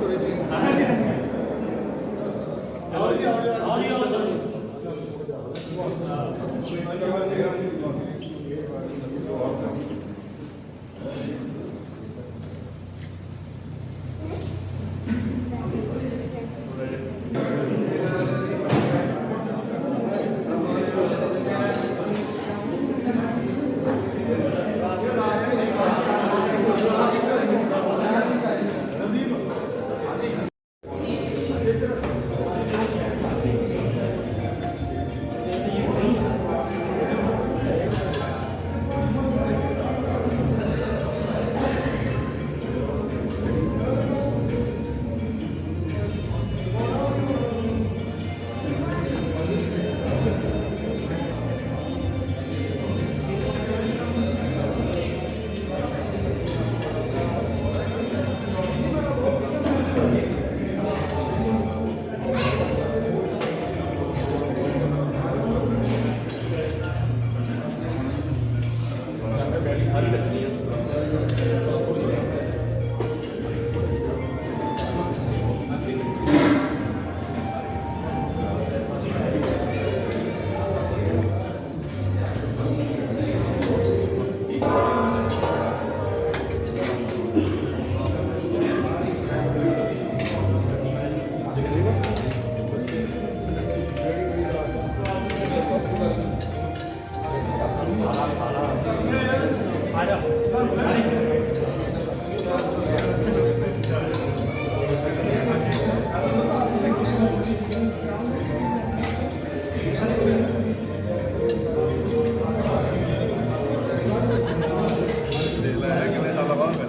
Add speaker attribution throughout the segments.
Speaker 1: Thank you.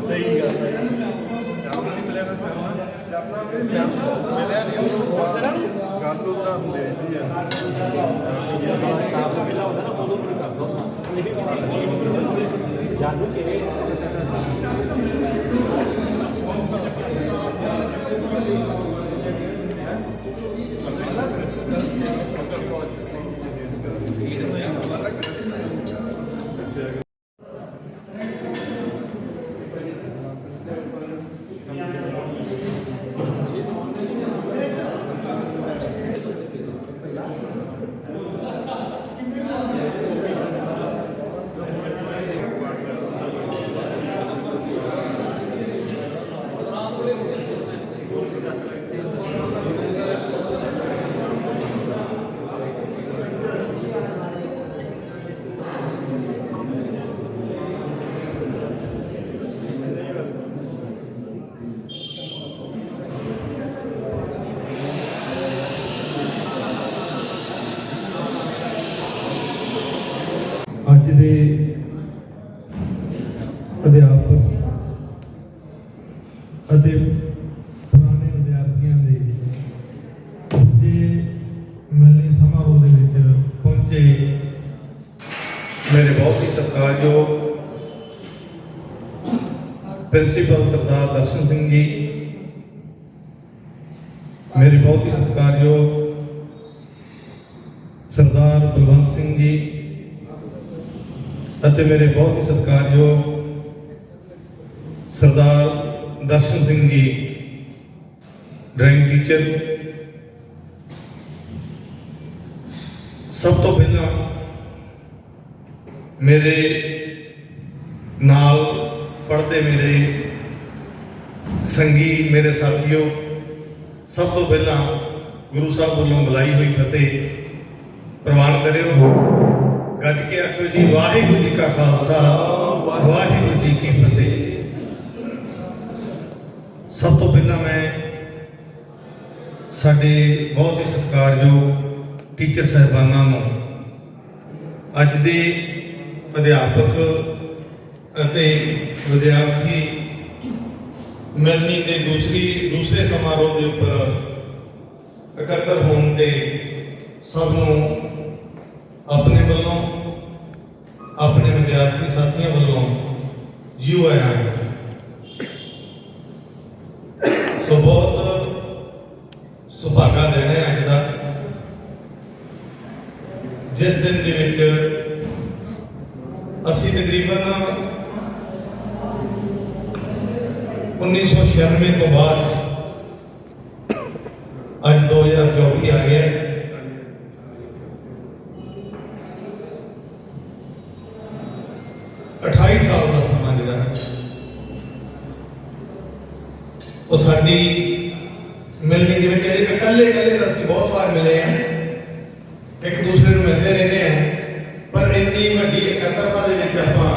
Speaker 1: ਸਹੀ ਗੱਲ ਹੈ
Speaker 2: ਮਿਲਿਆ ਨਹੀਂ ਉਹਨੂੰ ਗੱਲ ਉਹਦਾ ਹੁੰਦੀ ਰਹਿੰਦੀ ਆ।
Speaker 3: ਅੱਜ ਦੇ ਅਧਿਆਪਕ ਅਤੇ ਪੁਰਾਣੇ ਵਿਦਿਆਰਥੀਆਂ ਦੇ ਦੂਜੇ ਮਿਲਣੀ ਸਮਾਰੋਹ ਦੇ ਵਿੱਚ ਪਹੁੰਚੇ। ਮੇਰੇ ਬਹੁਤ ਹੀ ਸਤਿਕਾਰਯੋਗ ਪ੍ਰਿੰਸੀਪਲ ਸਰਦਾਰ ਦਰਸ਼ਨ ਸਿੰਘ ਜੀ, ਮੇਰੇ ਬਹੁਤ ਹੀ ਸਤਿਕਾਰਯੋਗ ਸਰਦਾਰ ਬਲਵੰਤ ਸਿੰਘ ਜੀ ਅਤੇ ਮੇਰੇ ਬਹੁਤ ਹੀ ਸਤਿਕਾਰਯੋਗ ਸਰਦਾਰ ਦਰਸ਼ਨ ਸਿੰਘ ਜੀ, ਡਰਾਇੰਗ ਟੀਚਰ। ਸਭ ਤੋਂ ਪਹਿਲਾਂ ਮੇਰੇ ਨਾਲ ਪੜ੍ਹਦੇ ਮੇਰੇ ਸੰਗੀ, ਮੇਰੇ ਸਾਥੀਓ, ਸਭ ਤੋਂ ਪਹਿਲਾਂ ਗੁਰੂ ਸਾਹਿਬ ਵੱਲੋਂ ਬੁਲਾਈ ਹੋਈ ਫਤਿਹ ਪ੍ਰਵਾਨ ਕਰਿਓ। ਗੱਜ ਕੇ ਆਖੋ ਜੀ, ਵਾਹਿਗੁਰੂ ਜੀ ਕਾ ਖਾਲਸਾ, ਵਾਹਿਗੁਰੂ ਜੀ ਕੀ ਫਤਿਹ। ਸਭ ਤੋਂ ਪਹਿਲਾਂ ਮੈਂ ਸਾਡੇ ਬਹੁਤ ਹੀ ਸਤਿਕਾਰਯੋਗ ਟੀਚਰ ਸਹਿਬਾਨਾਂ ਨੂੰ ਅੱਜ ਦੇ ਅਧਿਆਪਕ ਅਤੇ ਵਿਦਿਆਰਥੀ ਮਿਲਣੀ ਦੇ ਦੂਸਰੀ ਦੂਸਰੇ ਸਮਾਰੋਹ ਦੇ ਉੱਪਰ ਇਕੱਤਰ ਹੋਣ ਤੇ ਸਭ ਨੂੰ ਆਪਣੇ ਵੱਲੋਂ ਆਪਣੇ ਵਿਦਿਆਰਥੀ ਸਾਥੀਆਂ ਵੱਲੋਂ ਜੀਓ ਆਇਆ ਸੋ ਬਹੁਤ ਸੁਭਾਗਾ ਦਿਨ ਹੈ ਅੱਜ ਦਾ ਜਿਸ ਦਿਨ ਦੇ ਵਿੱਚ ਅਸੀਂ ਤਕਰੀਬਨ 1996 ਤੋਂ ਬਾਅਦ ਅੱਜ 2024 ਆ ਗਿਆ ਹੈ। ਅਠਾਈ ਸਾਲ ਦਾ ਸਮਾਂ ਜਿਹੜਾ ਹੈ ਉਹ ਸਾਡੀ ਮਿਲਣੀ ਜਿਵੇਂ ਕਹਿੰਦੇ ਕਿ ਇਕੱਲੇ ਇਕੱਲੇ ਤਾਂ ਅਸੀਂ ਬਹੁਤ ਵਾਰ ਮਿਲੇ ਆ ਇੱਕ ਦੂਸਰੇ ਨੂੰ ਮਿਲਦੇ ਰਹਿੰਦੇ ਆ ਪਰ ਇੰਨੀ ਵੱਡੀ ਇਕੱਤਰਤਾ ਦੇ ਵਿੱਚ ਆਪਾਂ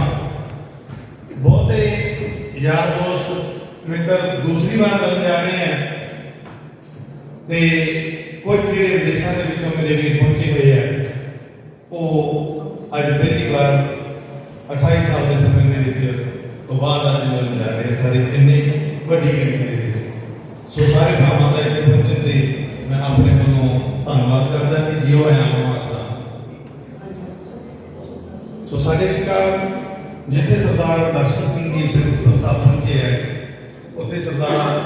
Speaker 3: ਬਹੁਤੇ ਯਾਰ ਦੋਸਤ ਮਿੱਤਰ ਦੂਸਰੀ ਵਾਰ ਮਿਲਣ ਜਾ ਰਹੇ ਆ ਤੇ ਕੁਝ ਜਿਹੜੇ ਵਿਦੇਸ਼ਾਂ ਦੇ ਵਿੱਚੋਂ ਮੇਰੇ ਵੀਰ ਪਹੁੰਚੇ ਹੋਏ ਆ ਉਹ ਅੱਜ ਪਹਿਲੀ ਵਾਰ 28 ਸਾਲ ਦੇ ਸਮੇਂ ਦੇ ਵਿੱਚ ਤੋਂ ਬਾਅਦ ਅੱਜ ਮਿਲਣ ਜਾ ਰਹੇ ਆ ਸਾਰੇ ਇੰਨੀ ਵੱਡੀ ਗਿਣਤੀ ਦੇ ਵਿੱਚ ਸੋ ਸਾਰੇ ਭਰਾਵਾਂ ਦਾ ਇੱਥੇ ਪਹੁੰਚਣ ਤੇ ਮੈਂ ਆਪਣੇ ਵੱਲੋਂ ਧੰਨਵਾਦ ਕਰਦਾ ਕਿ ਜਿਉ ਆਇਆ ਹਾਂ ਆਖਦਾ ਸੋ ਸਾਡੇ ਵਿਚਕਾਰ ਜਿੱਥੇ ਸਰਦਾਰ ਦਰਸ਼ਨ ਸਿੰਘ ਜੀ ਪ੍ਰਿੰਸੀਪਲ ਸਾਹਿਬ ਪਹੁੰਚੇ ਹੈ, ਉੱਥੇ ਸਰਦਾਰ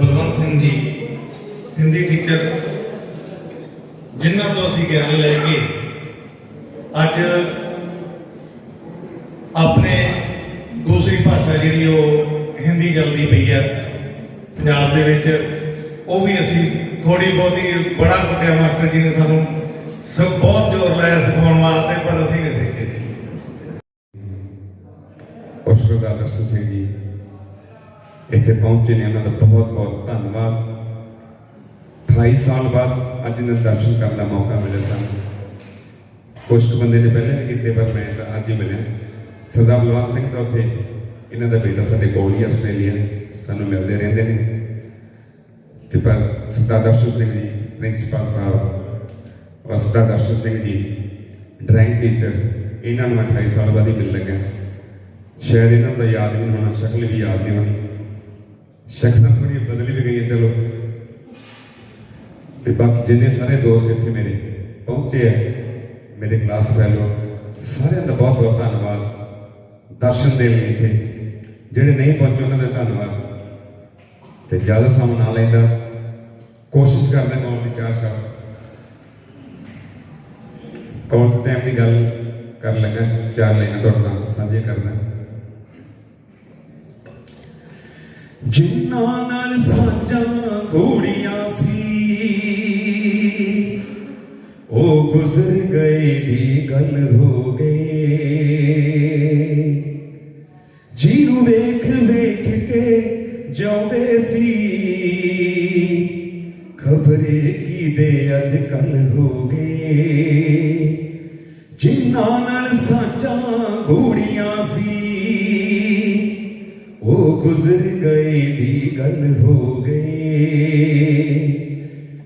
Speaker 3: ਬਲਵੰਤ ਸਿੰਘ ਜੀ, ਹਿੰਦੀ ਟੀਚਰ ਜਿਨ੍ਹਾਂ ਤੋਂ ਅਸੀਂ ਗਿਆਨ ਲੈ ਕੇ ਅੱਜ ਆਪਣੇ ਦੂਸਰੀ ਭਾਸ਼ਾ ਜਿਹੜੀ ਉਹ ਹਿੰਦੀ ਜਲਦੀ ਪਈ ਹੈ। ਪੰਜਾਬ ਦੇ ਵਿੱਚ, ਉਹ ਵੀ ਅਸੀਂ ਥੋੜੀ ਬਹੁਤੀ ਬੜਾ ਕੁੱਟਿਆ ਮਾਸਟਰ ਜੀ ਨੇ ਸਾਨੂੰ ਸਭ ਬਹੁਤ ਜ਼ੋਰ ਲਾਇਆ ਸਿਖਾਉਣ ਵਾਸਤੇ, ਪਰ ਅਸੀਂ ਨਹੀਂ ਸਿੱਖੇ।
Speaker 1: ਔਰ ਸਰਦਾਰ ਦਰਸ਼ਨ ਸਿੰਘ ਜੀ। ਇੱਥੇ ਪਹੁੰਚੇ ਨੇ, ਉਹਨਾਂ ਦਾ ਬਹੁਤ ਬਹੁਤ ਧੰਨਵਾਦ। 28 ਸਾਲ ਬਾਅਦ ਅੱਜ ਇਹਨਾਂ ਦੇ ਦਰਸ਼ਨ ਕਰਨ ਦਾ ਮੌਕਾ ਮਿਲਿਆ ਸਾਨੂੰ। ਕੁਝ ਕੁ ਬੰਦੇ ਨੇ ਪਹਿਲੇ ਵੀ ਕੀਤੇ, ਪਰ ਮੈਂ ਤਾਂ ਅੱਜ ਹੀ ਮਿਲਿਆ। ਸਰਦਾਰ ਬਲਵੰਤ ਸਿੰਘ ਦਾ ਉੱਥੇ, ਇਹਨਾਂ ਦਾ ਬੇਟਾ ਸਾਡੇ ਕੋਲ ਹੀ ਆਸਟ੍ਰੇਲੀਆ। ਸਾਨੂੰ ਮਿਲਦੇ ਰਹਿੰਦੇ ਨੇ। ਤੇ ਪਰ ਸਰਦਾਰ ਦਰਸ਼ਨ ਸਿੰਘ ਜੀ ਪ੍ਰਿੰਸੀਪਲ ਸਾਹਿਬ ਔਰ ਸਰਦਾਰ ਦਰਸ਼ਨ ਸਿੰਘ ਜੀ ਡਰਾਇੰਗ ਟੀਚਰ ਇਹਨਾਂ ਨੂੰ ਮੈਂ 28 ਸਾਲ ਬਾਅਦ ਹੀ ਮਿਲ ਲੱਗਾ ਸ਼ਾਇਦ ਇਹਨਾਂ ਦਾ ਯਾਦ ਵੀ ਨਹੀਂ ਹੋਣਾ ਸ਼ਕਲ ਵੀ ਯਾਦ ਨਹੀਂ ਹੋਣੀ ਸ਼ਕਲਾਂ ਥੋੜੀ ਬਦਲੀ ਵੀ ਗਈ ਹੈ ਚਲੋ ਤੇ ਬਾਕੀ ਜਿੰਨੇ ਸਾਰੇ ਦੋਸਤ ਇੱਥੇ ਮੇਰੇ ਪਹੁੰਚੇ ਆ ਮੇਰੇ ਕਲਾਸ ਫੈਲੋ ਸਾਰਿਆਂ ਦਾ ਬਹੁਤ ਬਹੁਤ ਧੰਨਵਾਦ ਦਰਸ਼ਨ ਦੇ ਲਈ ਇੱਥੇ ਜਿਹੜੇ ਨਹੀਂ ਪਹੁੰਚੇ ਉਹਨਾਂ ਦਾ ਧੰਨਵਾਦ ਤੇ ਜ਼ਿਆਦਾ ਸਮਾਂ ਨਾ ਲੈਂਦਾ ਕੋਸ਼ਿਸ਼ ਕਰਦਾ ਕੌਣ ਦੀ ਚਾਰ ਸ਼ਬਦ ਕੌਣ ਟਾਈਮ ਦੀ ਗੱਲ ਕਰਨ ਲੱਗਾ? ਚਾਰ ਲਾਈਨਾਂ ਤੁਹਾਡੇ ਨਾਲ ਸਾਂਝੀਆਂ ਕਰਦਾ ਜਿੰਨਾ ਨਾਲ ਸਾਂਝਾ ਘੋੜੀਆਂ ਸੀ, ਉਹ ਗੁਜ਼ਰ ਗਏ ਦੀ ਗੱਲ ਹੋ ਗਏ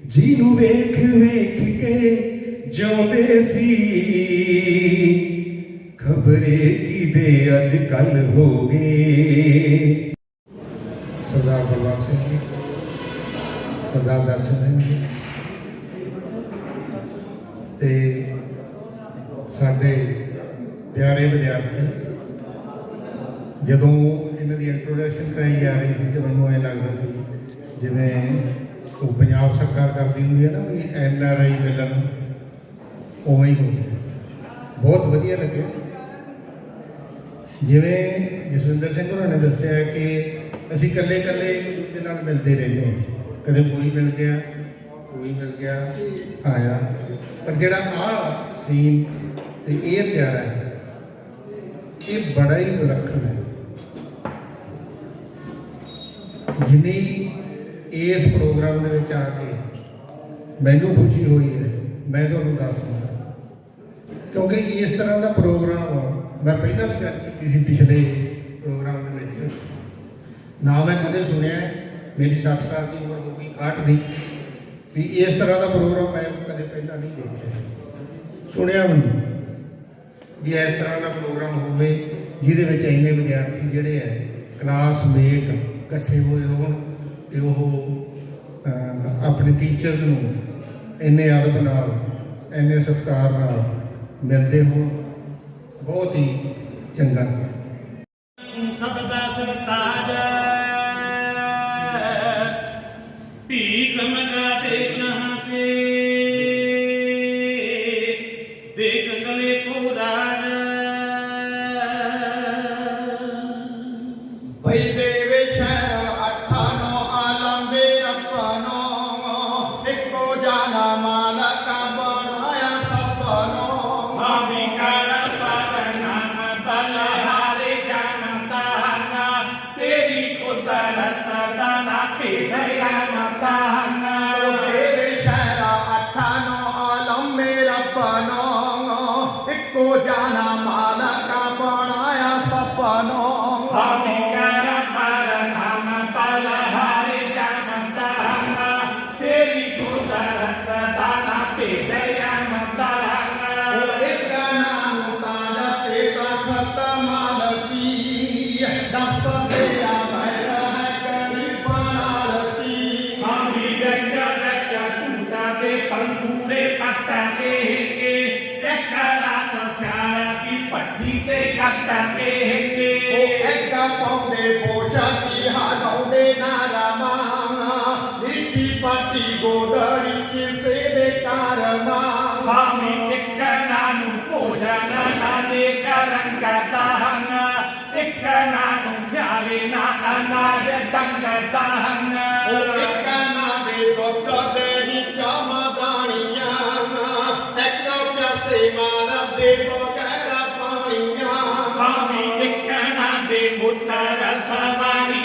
Speaker 1: ਜਿਹਨੂੰ ਵੇਖ ਵੇਖ ਕੇ ਜਿਉਂਦੇ ਸੀ। ਖਬਰੇ ਕਿਦੇ ਅੱਜ ਕੱਲ ਹੋ ਗਏ?
Speaker 4: ਸਰਦਾਰ ਬਲਵੰਤ ਸਿੰਘ ਜੀ। ਸਰਦਾਰ ਦਰਸ਼ਨ ਸਿੰਘ ਜੀ। ਤੇ ਸਾਡੇ ਪਿਆਰੇ ਵਿਦਿਆਰਥੀ, ਜਦੋਂ ਇਹਨਾਂ ਦੀ ਇੰਟਰੋਡਕਸ਼ਨ ਕਰਾਈ ਜਾ ਰਹੀ ਸੀ ਤੇ ਮੈਨੂੰ ਇਹ ਲੱਗਦਾ ਸੀ ਜਿਵੇਂ ਉਹ ਪੰਜਾਬ ਸਰਕਾਰ ਕਰਦੀ ਹੁੰਦੀ ਹੈ ਨਾ ਵੀ ਐਨ ਆਰ ਆਈ ਮਿਲਣ ਉਵੇਂ ਹੀ ਹੋ ਬਹੁਤ ਵਧੀਆ ਲੱਗਿਆ ਜਿਵੇਂ ਜਸਵਿੰਦਰ ਸਿੰਘ ਹੋਰਾਂ ਨੇ ਦੱਸਿਆ ਕਿ ਅਸੀਂ ਇਕੱਲੇ ਇਕੱਲੇ ਇੱਕ ਦੂਜੇ ਨਾਲ ਮਿਲਦੇ ਰਹਿੰਦੇ ਹਾਂ। ਕਦੇ ਕੋਈ ਮਿਲ ਗਿਆ, ਕੋਈ ਮਿਲ ਗਿਆ, ਆਇਆ। ਪਰ ਜਿਹੜਾ ਆ ਸੀਨ ਤੇ ਇਹ ਪਿਆਰਾ ਹੈ, ਇਹ ਬੜਾ ਹੀ ਵਿਲੱਖਣ ਹੈ। ਜਿੰਨੀ ਇਸ ਪ੍ਰੋਗਰਾਮ ਦੇ ਵਿੱਚ ਆ ਕੇ ਮੈਨੂੰ ਖੁਸ਼ੀ ਹੋਈ ਹੈ। ਮੈਂ ਤੁਹਾਨੂੰ ਦੱਸ ਨਹੀਂ ਸਕਦਾ। ਕਿਉਂਕਿ ਇਸ ਤਰ੍ਹਾਂ ਦਾ ਪ੍ਰੋਗਰਾਮ ਮੈਂ ਪਹਿਲਾਂ ਵੀ ਗੱਲ ਕੀਤੀ ਸੀ ਪਿਛਲੇ ਪ੍ਰੋਗਰਾਮ ਦੇ ਵਿੱਚ। ਨਾ ਮੈਂ ਕਦੇ ਸੁਣਿਆ ਮੇਰੀ 60 ਸਾਲ ਦੀ ਉਮਰ ਹੋ ਗਈ 61 ਦੀ। ਵੀ ਇਸ ਤਰ੍ਹਾਂ ਦਾ ਪ੍ਰੋਗਰਾਮ ਮੈਂ ਕਦੇ ਪਹਿਲਾਂ ਨਹੀਂ ਦੇਖਿਆ। ਸੁਣਿਆ ਮੈਨੂੰ ਵੀ ਇਸ ਤਰ੍ਹਾਂ ਦਾ ਪ੍ਰੋਗਰਾਮ ਹੋਵੇ, ਜਿਹਦੇ ਵਿੱਚ ਇੰਨੇ ਵਿਦਿਆਰਥੀ ਜਿਹੜੇ ਹੈ ਕਲਾਸਮੇਟ ਇਕੱਠੇ ਹੋਏ ਹੋਣ। ਤੇ ਉਹ ਆਪਣੇ ਟੀਚਰਸ ਨੂੰ ਇੰਨੇ ਅਦਬ ਨਾਲ, ਇੰਨੇ ਸਤਿਕਾਰ ਨਾਲ ਮਿਲਦੇ ਹੋਣ, ਬਹੁਤ ਹੀ ਚੰਗਾ।
Speaker 5: हमें एक नानू पूजना नाने का रंग ताहंगा एक नानू प्यारे नाना
Speaker 6: नारे तंग ताहंगा एक नाने तो प्रदे ही चमदानिया एक तो प्यासे मानव
Speaker 5: देवो कैरा पानिया हमें एक नाने मुन्ना रसवानी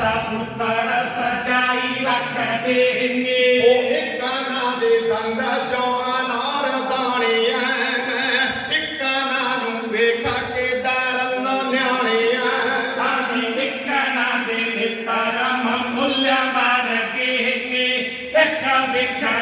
Speaker 5: ਸਾਦਾ ਪੁੱਤਰ ਸਜਾਈ ਰੱਖ ਦੇਂਗੇ
Speaker 6: ਉਹ ਇੱਕਾਨਾ ਦੇ ਦੰਦ ਜਵਾਨਾਰ ਦਾਣੇ ਐ ਇੱਕਾਨਾ ਨੂੰ ਵੇਖਾ ਕੇ ਡਰਨ ਨਿਆਣੇ ਐ
Speaker 5: ਭਾਵੇਂ ਇੱਕ ਨਾ ਦੇ ਨਿਤਰਮ ਮੁੱਲ ਮਾਰ ਗੇਂਗੇ ਇੱਕ ਵੇਖਣਾ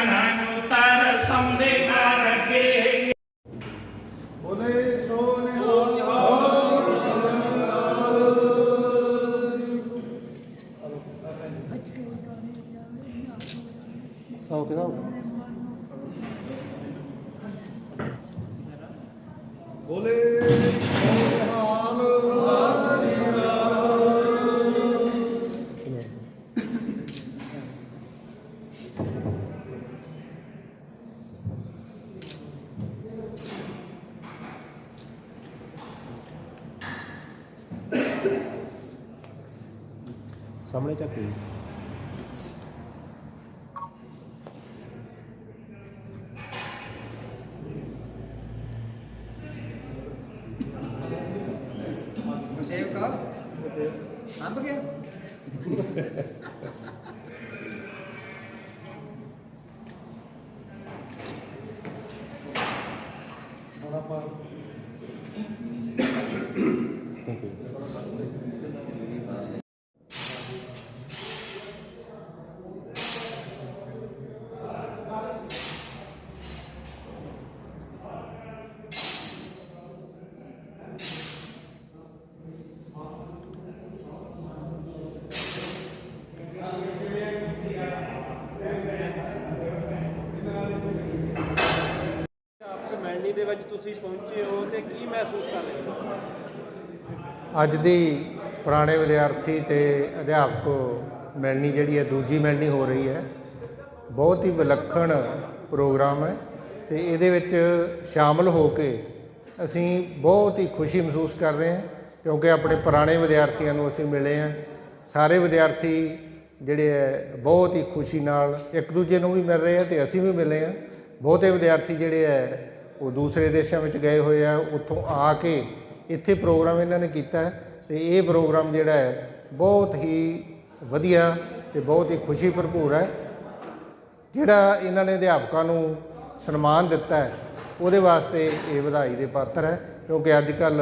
Speaker 7: 在这边。ਵਿੱਚ ਤੁਸੀਂ ਪਹੁੰਚੇ ਹੋ ਤੇ ਕੀ ਮਹਿਸੂਸ ਕਰ ਰਹੇ ਹੋ?
Speaker 4: ਅੱਜ ਦੀ ਪੁਰਾਣੇ ਵਿਦਿਆਰਥੀ ਤੇ ਅਧਿਆਪਕ ਮਿਲਣੀ ਜਿਹੜੀ ਹੈ, ਦੂਜੀ ਮਿਲਣੀ ਹੋ ਰਹੀ ਹੈ। ਬਹੁਤ ਹੀ ਵਿਲੱਖਣ ਪ੍ਰੋਗਰਾਮ ਹੈ ਤੇ ਇਹਦੇ ਵਿੱਚ ਸ਼ਾਮਲ ਹੋ ਕੇ ਅਸੀਂ ਬਹੁਤ ਹੀ ਖੁਸ਼ੀ ਮਹਿਸੂਸ ਕਰ ਰਹੇ ਹਾਂ, ਕਿਉਂਕਿ ਆਪਣੇ ਪੁਰਾਣੇ ਵਿਦਿਆਰਥੀਆਂ ਨੂੰ ਅਸੀਂ ਮਿਲੇ ਹਾਂ। ਸਾਰੇ ਵਿਦਿਆਰਥੀ ਜਿਹੜੇ ਹੈ, ਬਹੁਤ ਹੀ ਖੁਸ਼ੀ ਨਾਲ ਇੱਕ ਦੂਜੇ ਨੂੰ ਵੀ ਮਿਲ ਰਹੇ ਆ ਤੇ ਅਸੀਂ ਵੀ ਮਿਲੇ ਹਾਂ। ਬਹੁਤੇ ਵਿਦਿਆਰਥੀ ਜਿਹੜੇ ਹੈ ਉਹ ਦੂਸਰੇ ਦੇਸ਼ਾਂ ਵਿੱਚ ਗਏ ਹੋਏ ਆ, ਉੱਥੋਂ ਆ ਕੇ ਇੱਥੇ ਪ੍ਰੋਗਰਾਮ ਇਹਨਾਂ ਨੇ ਕੀਤਾ ਹੈ ਤੇ ਇਹ ਪ੍ਰੋਗਰਾਮ ਜਿਹੜਾ ਹੈ ਬਹੁਤ ਹੀ ਵਧੀਆ ਤੇ ਬਹੁਤ ਹੀ ਖੁਸ਼ੀ ਭਰਪੂਰ ਹੈ। ਜਿਹੜਾ ਇਹਨਾਂ ਨੇ ਅਧਿਆਪਕਾਂ ਨੂੰ ਸਨਮਾਨ ਦਿੱਤਾ ਹੈ, ਉਹਦੇ ਵਾਸਤੇ ਇਹ ਵਧਾਈ ਦੇ ਪਾਤਰ ਹੈ, ਕਿਉਂਕਿ ਅੱਜ ਕੱਲ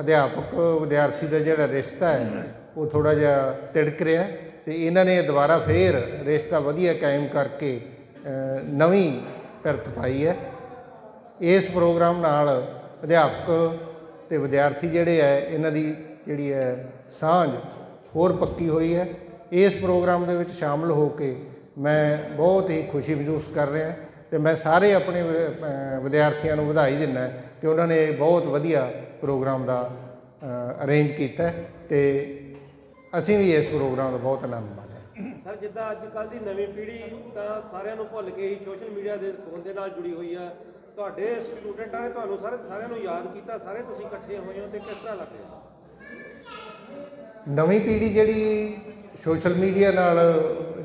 Speaker 4: ਅਧਿਆਪਕ ਵਿਦਿਆਰਥੀ ਦਾ ਜਿਹੜਾ ਰਿਸ਼ਤਾ ਹੈ, ਉਹ ਥੋੜਾ ਜਿਹਾ ਤਿੜਕ ਰਿਹਾ ਹੈ ਤੇ ਇਹਨਾਂ ਨੇ ਦੁਬਾਰਾ ਫੇਰ ਰਿਸ਼ਤਾ ਵਧੀਆ ਕਾਇਮ ਕਰਕੇ ਨਵੀਂ ਪਿਰਤ ਪਾਈ ਹੈ। ਇਸ ਪ੍ਰੋਗਰਾਮ ਨਾਲ ਅਧਿਆਪਕ ਤੇ ਵਿਦਿਆਰਥੀ ਜਿਹੜੇ ਹੈ, ਇਹਨਾਂ ਦੀ ਜਿਹੜੀ ਹੈ ਸਾਂਝ ਹੋਰ ਪੱਕੀ ਹੋਈ ਹੈ। ਇਸ ਪ੍ਰੋਗਰਾਮ ਦੇ ਵਿੱਚ ਸ਼ਾਮਲ ਹੋ ਕੇ ਮੈਂ ਬਹੁਤ ਹੀ ਖੁਸ਼ੀ ਮਹਿਸੂਸ ਕਰ ਰਿਹਾ ਤੇ ਮੈਂ ਸਾਰੇ ਆਪਣੇ ਵਿਦਿਆਰਥੀਆਂ ਨੂੰ ਵਧਾਈ ਦਿੰਦਾ ਕਿ ਉਹਨਾਂ ਨੇ ਬਹੁਤ ਵਧੀਆ ਪ੍ਰੋਗਰਾਮ ਦਾ ਅਰੇਂਜ ਕੀਤਾ ਹੈ ਤੇ ਅਸੀਂ ਵੀ ਇਸ ਪ੍ਰੋਗਰਾਮ ਦਾ ਬਹੁਤ ਆਨੰਦ ਮਾਣਿਆ
Speaker 7: ਸਰ, ਜਿੱਦਾਂ ਅੱਜ ਕੱਲ ਦੀ ਨਵੀਂ ਪੀੜ੍ਹੀ ਤਾਂ ਸਾਰਿਆਂ ਨੂੰ ਭੁੱਲ ਕੇ ਹੀ ਸੋਸ਼ਲ ਮੀਡੀਆ ਦੇ ਫੋਨ ਦੇ ਨਾਲ ਜੁੜੀ ਹੋਈ ਆ। ਤੁਹਾਡੇ ਸਟੂਡੈਂਟਾਂ ਨੇ ਤੁਹਾਨੂੰ ਸਾਰੇ ਸਾਰਿਆਂ ਨੂੰ ਯਾਦ ਕੀਤਾ, ਸਾਰੇ ਤੁਸੀਂ ਇਕੱਠੇ ਹੋਏ ਹੋ ਤੇ ਕਿਸ ਤਰ੍ਹਾਂ ਲੱਗ ਰਿਹਾ?
Speaker 4: ਨਵੀਂ ਪੀੜ੍ਹੀ ਜਿਹੜੀ ਸੋਸ਼ਲ ਮੀਡੀਆ ਨਾਲ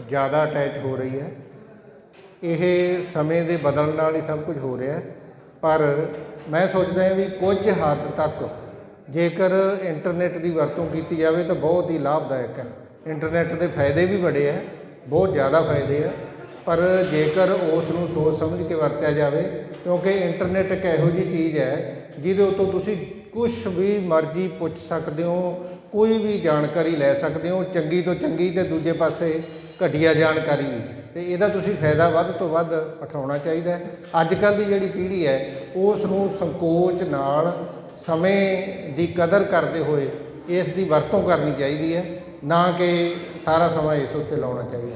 Speaker 4: ਜ਼ਿਆਦਾ ਅਟੈਚ ਹੋ ਰਹੀ ਹੈ, ਇਹ ਸਮੇਂ ਦੇ ਬਦਲਣ ਨਾਲ ਹੀ ਸਭ ਕੁਝ ਹੋ ਰਿਹਾ ਹੈ। ਪਰ ਮੈਂ ਸੋਚਦਾ ਹਾਂ ਵੀ ਕੁਝ ਹੱਦ ਤੱਕ ਜੇਕਰ ਇੰਟਰਨੈਟ ਦੀ ਵਰਤੋਂ ਕੀਤੀ ਜਾਵੇ ਤਾਂ ਬਹੁਤ ਹੀ ਲਾਭਦਾਇਕ ਹੈ। ਇੰਟਰਨੈਟ ਦੇ ਫਾਇਦੇ ਵੀ ਬੜੇ ਹੈ, ਬਹੁਤ ਜ਼ਿਆਦਾ ਫਾਇਦੇ ਆ ਪਰ ਜੇਕਰ ਉਸ ਨੂੰ ਸੋਚ ਸਮਝ ਕੇ ਵਰਤਿਆ ਜਾਵੇ ਕਿਉਂਕਿ ਇੰਟਰਨੈਟ ਇੱਕ ਇਹੋ ਜਿਹੀ ਚੀਜ਼ ਹੈ, ਜਿਹਦੇ ਉੱਤੋਂ ਤੁਸੀਂ ਕੁਝ ਵੀ ਮਰਜ਼ੀ ਪੁੱਛ ਸਕਦੇ ਹੋ, ਕੋਈ ਵੀ ਜਾਣਕਾਰੀ ਲੈ ਸਕਦੇ ਹੋ, ਚੰਗੀ ਤੋਂ ਚੰਗੀ ਤੇ ਦੂਜੇ ਪਾਸੇ ਘਟੀਆ ਜਾਣਕਾਰੀ ਵੀ। ਤੇ ਇਹਦਾ ਤੁਸੀਂ ਫਾਇਦਾ ਵੱਧ ਤੋਂ ਵੱਧ ਉਠਾਉਣਾ ਚਾਹੀਦਾ ਹੈ। ਅੱਜ ਕੱਲ੍ਹ ਦੀ ਜਿਹੜੀ ਪੀੜ੍ਹੀ ਹੈ ਉਸ ਨੂੰ ਸੰਕੋਚ ਨਾਲ ਸਮੇਂ ਦੀ ਕਦਰ ਕਰਦੇ ਹੋਏ ਇਸ ਦੀ ਵਰਤੋਂ ਕਰਨੀ ਚਾਹੀਦੀ ਹੈ, ਨਾ ਕਿ ਸਾਰਾ ਸਮਾਂ ਇਸ ਉੱਤੇ ਲਾਉਣਾ ਚਾਹੀਦਾ।